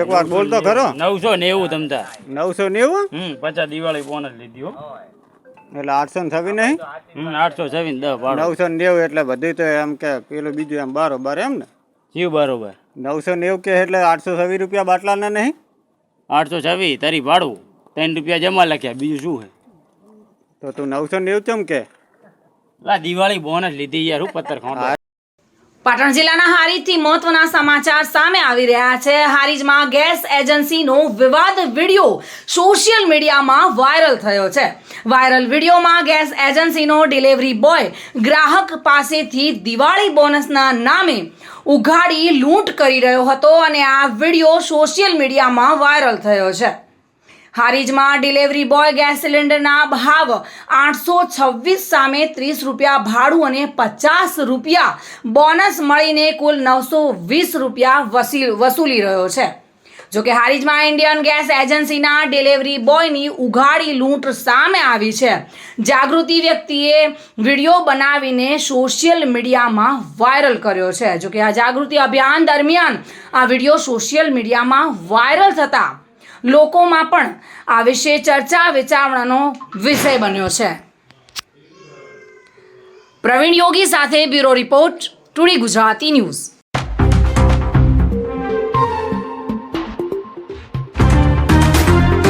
એક વાર બોલતો ખરો? નવસો નેવું તમતા નવસો નેવું? હમ પચાસ દિવાળી બોનસ લીધી હો. એટલે આઠસો ને છવ્વીસ નહીં? આઠસો છવ્વીસ દસ નવસો નેવું એટલે બધું તો એમ કે પેલું બીજું એમ બારોબાર એમ ને? જીવ બરોબર. નવસો નેવું કે એટલે આઠસો છવ્વીસ રૂપિયા બાટલાના નહીં? આઠસો છવ્વીસ તારી ભાડું. ત્રણ રૂપિયા જમા લખ્યા બીજું શું હે? તો તું નવસો નેવું કેમ કે? લા દિવાળી બોનસ લીધી યાર હું પત્તર પાટણ જિલ્લાના હારીજથી મહત્વના સમાચાર સામે આવી રહ્યા છે. હારીજમાં ગેસ એજન્સીનો વિવાદ વીડિયો સોશિયલ મીડિયામાં વાયરલ થયો છે. વાયરલ વિડીયોમાં ગેસ એજન્સીનો ડિલિવરી બોય ગ્રાહક પાસેથી દિવાળી બોનસના નામે ઉઘાડી લૂંટ કરી રહ્યો હતો અને આ વીડિયો સોશિયલ મીડિયામાં વાયરલ થયો છે. હારીજમાં ડિલિવરી બોય ગેસ સિલિન્ડરના ભાવ આઠસો છવ્વીસ સામે ત્રીસ રૂપિયા ભાડું અને પચાસ રૂપિયા બોનસ મળીને કુલ નવસો વીસ રૂપિયા વસી વસૂલી રહ્યો છે. જોકે હારીજમાં ઇન્ડિયન ગેસ એજન્સીના ડિલિવરી બોયની ઉઘાડી લૂંટ સામે આવી છે. જાગૃતિ વ્યક્તિએ વીડિયો બનાવીને સોશિયલ મીડિયામાં વાયરલ કર્યો છે. જોકે આ જાગૃતિ અભિયાન દરમિયાન આ વીડિયો સોશિયલ મીડિયામાં વાયરલ થતા લોકોમાં પણ આ વિશે ચર્ચા, વિચારણાનો વિષય બન્યો છે. પ્રવીણ યોગી સાથે bureau report, today Gujarati news.